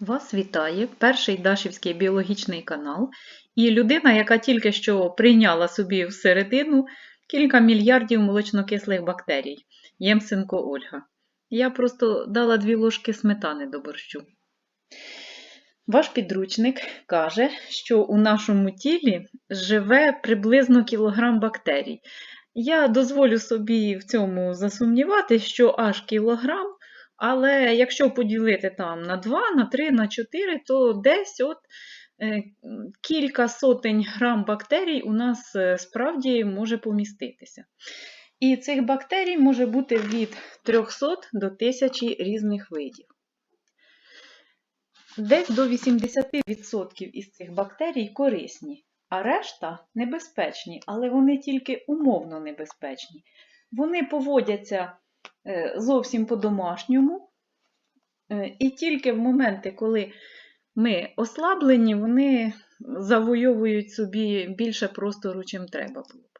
Вас вітає перший Дашівський біологічний канал і людина, яка тільки що прийняла собі всередину кілька мільярдів молочнокислих бактерій Ємсенко Ольга. Я просто дала дві ложки сметани до борщу. Ваш підручник каже, що у нашому тілі живе приблизно кілограм бактерій. Я дозволю собі в цьому засумніватися, що аж кілограм, але якщо поділити там на 2, на 3, на 4, то десь от е, кілька сотень грам бактерій у нас е, справді може поміститися. І цих бактерій може бути від 300 до 1000 різних видів. Десь до 80% із цих бактерій корисні, а решта небезпечні, але вони тільки умовно небезпечні. Вони поводяться зовсім по-домашньому, е, і тільки в моменти, коли ми ослаблені, вони завойовують собі більше простору, чим треба було б.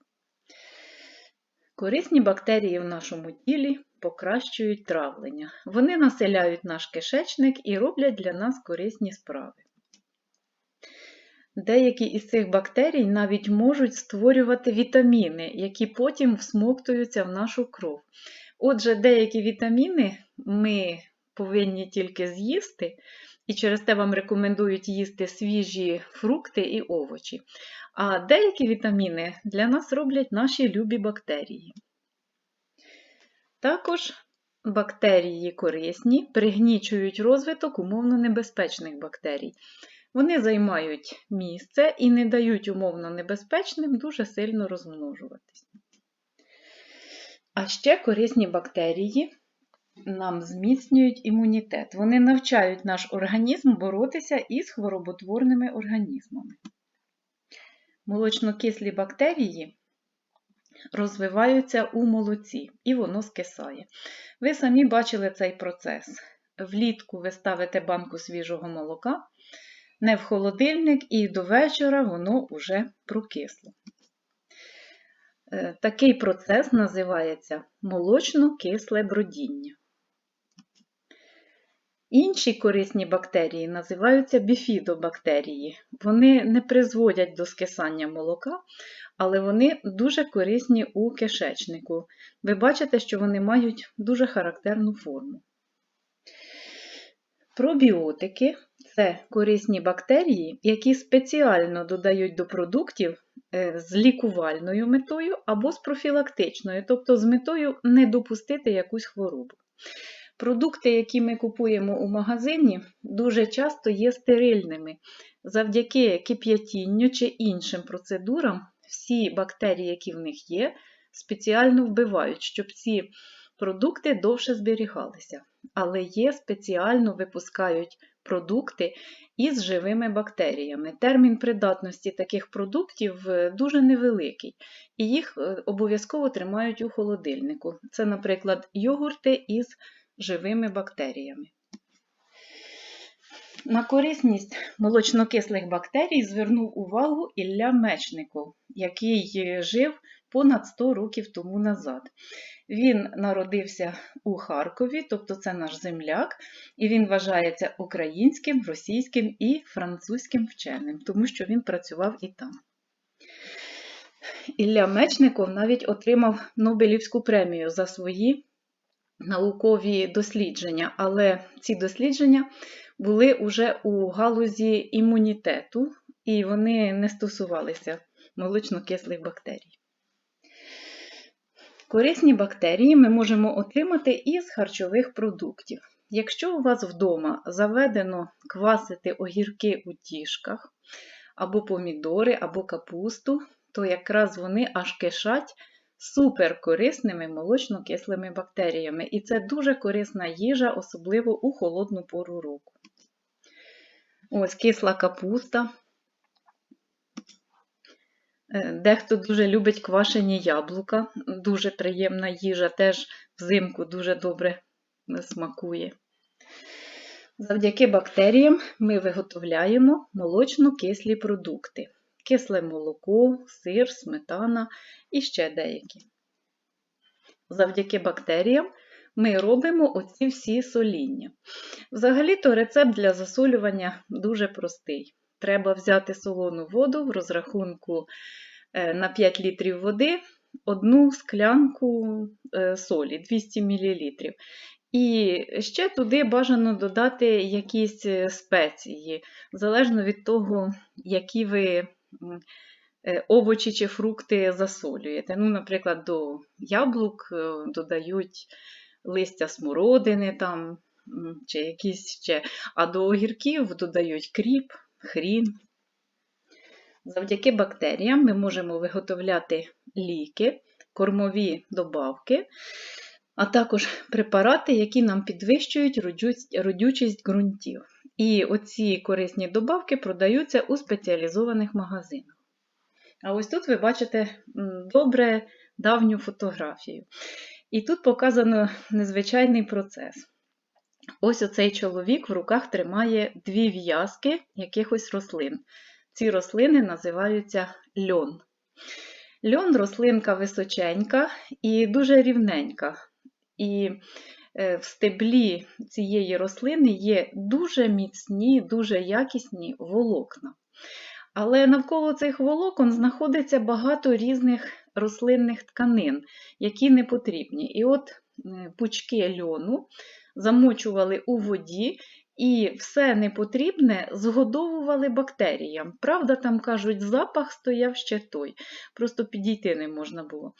Корисні бактерії в нашому тілі покращують травлення. Вони населяють наш кишечник і роблять для нас корисні справи. Деякі із цих бактерій навіть можуть створювати вітаміни, які потім всмоктуються в нашу кров. Отже, деякі вітаміни ми повинні тільки з'їсти, і через те вам рекомендують їсти свіжі фрукти і овочі. А деякі вітаміни для нас роблять наші любі бактерії. Також бактерії корисні пригнічують розвиток умовно небезпечних бактерій. Вони займають місце і не дають умовно небезпечним дуже сильно розмножуватись. А ще корисні бактерії нам зміцнюють імунітет. Вони навчають наш організм боротися із хвороботворними організмами. Молочнокислі бактерії розвиваються у молоці, і воно скисає. Ви самі бачили цей процес. Влітку ви ставите банку свіжого молока, не в холодильник, і до вечора воно вже прокисло. Е, Такий процес називається молочно-кисле бродіння. Інші корисні бактерії називаються біфідобактерії. Вони не призводять до скисання молока, але вони дуже корисні у кишечнику. Ви бачите, що вони мають дуже характерну форму. Пробіотики це корисні бактерії, які спеціально додають до продуктів з лікувальною метою або з профілактичною, тобто з метою не допустити якусь хворобу. Продукти, які ми купуємо у магазині, дуже часто є стерильними. Завдяки кип'ятінню чи іншим процедурам, всі бактерії, які в них є, спеціально вбивають, щоб ці продукти довше зберігалися. Але є спеціально випускають продукти із живими бактеріями. Термін придатності таких продуктів е, дуже невеликий, і їх е, обов'язково тримають у холодильнику. Це, наприклад, йогурти із живими бактеріями. На корисність молочнокислих бактерій звернув увагу Ілля Мечников, який жив понад 100 років тому назад. Він народився у Харкові, тобто це наш земляк, і він вважається українським, російським і французьким вченим, тому що він працював і там. Ілля Мечников навіть отримав Нобелівську премію за свої наукові дослідження, але ці дослідження були уже у галузі імунітету, і вони не стосувалися молочнокислих бактерій. Корисні бактерії ми можемо отримати із харчових продуктів. Якщо у вас вдома заведено квасити огірки у тішках, або помідори, або капусту, то якраз вони аж кишать суперкорисними молочно-кислими бактеріями. І це дуже корисна їжа, особливо у холодну пору року. Ось кисла капуста. Е, Дехто дуже любить квашені яблука, дуже приємна їжа, теж взимку дуже добре смакує. Завдяки бактеріям ми виготовляємо молочно-кислі продукти кисле молоко, сир, сметана і ще деякі. Завдяки бактеріям ми робимо оці всі соління. Взагалі-то рецепт для засолювання дуже простий. Треба взяти солону воду в розрахунку е, на 5 літрів води, одну склянку е, солі 200 мл. І ще туди бажано додати якісь е, спеції, залежно від того, які ви овочі чи фрукти засолюєте. Ну, наприклад, до яблук додають листя смородини там, чи якісь ще, а до огірків додають кріп, хрін. Завдяки бактеріям ми можемо виготовляти ліки, кормові добавки, а також препарати, які нам підвищують родючість ґрунтів. І оці корисні добавки продаються у спеціалізованих магазинах. А ось тут ви бачите добре давню фотографію. І тут показано незвичайний процес. Ось оцей чоловік в руках тримає дві в'язки якихось рослин. Ці рослини називаються льон. Льон рослинка височенька і дуже рівненька. І е, в стеблі цієї рослини є дуже міцні, дуже якісні волокна. Але навколо цих волокон знаходиться багато різних рослинних тканин, які не потрібні. І от пучки льону замочували у воді і все непотрібне згодовували бактеріям. Правда, там кажуть, запах стояв ще той, просто підійти не можна було.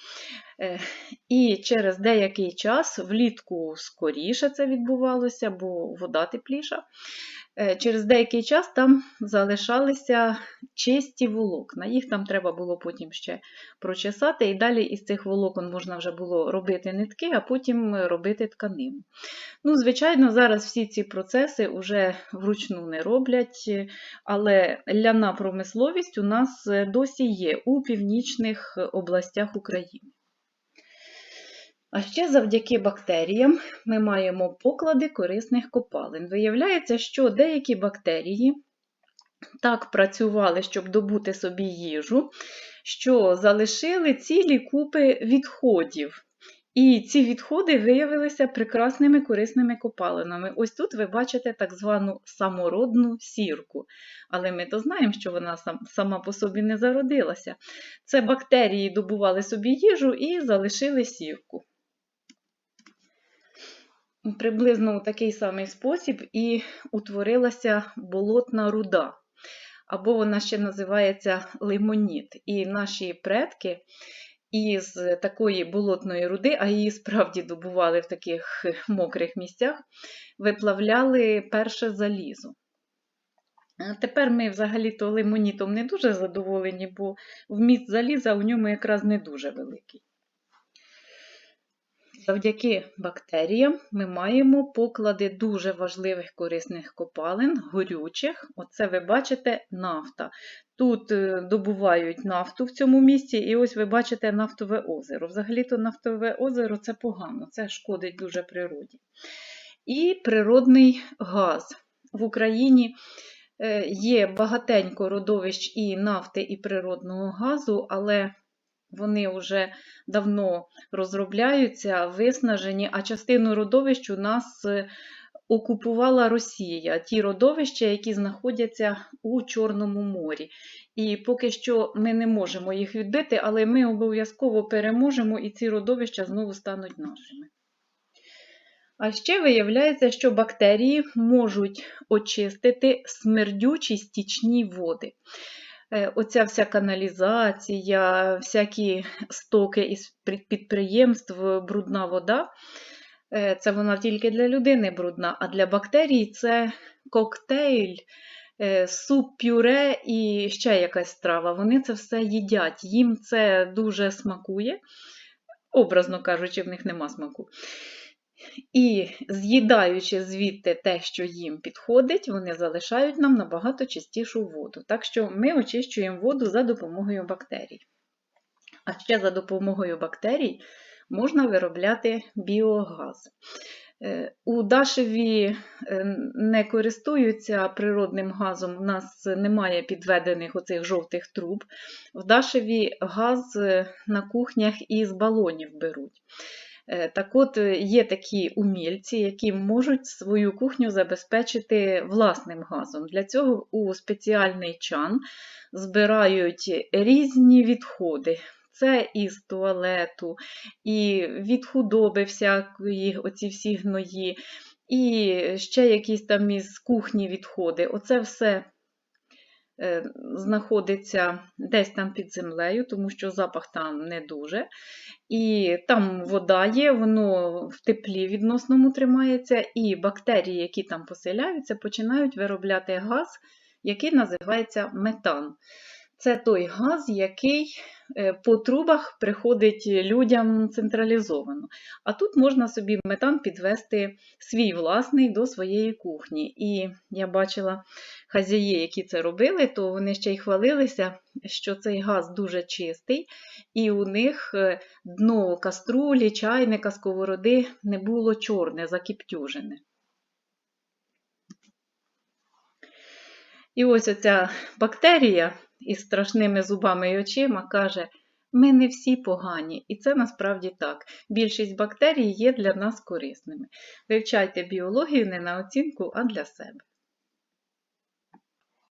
Е, І через деякий час, влітку скоріше це відбувалося, бо вода тепліша. Е, Через деякий час там залишалися чисті волокна. Їх там треба було потім ще прочесати, і далі із цих волокон можна вже було робити нитки, а потім робити тканину. Ну, Звичайно, зараз всі ці процеси вже вручну не роблять, але ляна промисловість у нас досі є у північних областях України. А ще завдяки бактеріям ми маємо поклади корисних копалин. Виявляється, що деякі бактерії так працювали, щоб добути собі їжу, що залишили цілі купи відходів. І ці відходи виявилися прекрасними корисними копалинами. Ось тут ви бачите так звану самородну сірку. Але ми то знаємо, що вона сама по собі не зародилася. Це бактерії добували собі їжу і залишили сірку. Приблизно у такий самий спосіб і утворилася болотна руда, або вона ще називається лимоніт. І наші предки із такої болотної руди, а її справді добували в таких мокрих місцях, виплавляли перше залізо. Тепер ми взагалі-то лимонітом не дуже задоволені, бо вміст заліза у ньому якраз не дуже великий. Завдяки бактеріям ми маємо поклади дуже важливих корисних копалин, горючих. Оце ви бачите нафта. Тут е, добувають нафту в цьому місці, і ось ви бачите нафтове озеро. Взагалі-то нафтове озеро це погано, це шкодить дуже природі. І природний газ. В Україні е, є багатенько родовищ і нафти, і природного газу, але вони вже давно розробляються, виснажені, а частину родовищ у нас е, окупувала Росія, ті родовища, які знаходяться у Чорному морі. І поки що ми не можемо їх відбити, але ми обов'язково переможемо і ці родовища знову стануть нашими. А ще виявляється, що бактерії можуть очистити смердючі стічні води. Е, Оця вся каналізація, всякі стоки із підприємств, брудна вода. Е, Це вона тільки для людини брудна, а для бактерій це коктейль, е, суп, пюре і ще якась страва. Вони це все їдять. Їм це дуже смакує. Образно кажучи, в них нема смаку. І з'їдаючи звідти те, що їм підходить, вони залишають нам набагато чистішу воду. Так що ми очищуємо воду за допомогою бактерій. А ще за допомогою бактерій можна виробляти біогаз. Е, У Дашеві е, не користуються природним газом, у нас немає підведених оцих жовтих труб. В Дашеві газ е, на кухнях із балонів беруть. Е, Так от, е, є такі умільці, які можуть свою кухню забезпечити власним газом. Для цього у спеціальний чан збирають різні відходи. Це із туалету, і від худоби всякої, оці всі гної, і ще якісь там із кухні відходи. Оце все знаходиться десь там під землею, тому що запах там не дуже. І там вода є, воно в теплі відносному тримається, і бактерії, які там поселяються, починають виробляти газ, який називається метан. Це той газ, який е, по трубах приходить людям централізовано. А тут можна собі метан підвести свій власний до своєї кухні. І я бачила хазяї, які це робили, то вони ще й хвалилися, що цей газ дуже чистий, і у них е, дно каструлі, чайника, сковороди не було чорне, закіптюжене. І ось оця бактерія із страшними зубами і очима каже: ми не всі погані, і це насправді так. Більшість бактерій є для нас корисними. Вивчайте біологію не на оцінку, а для себе.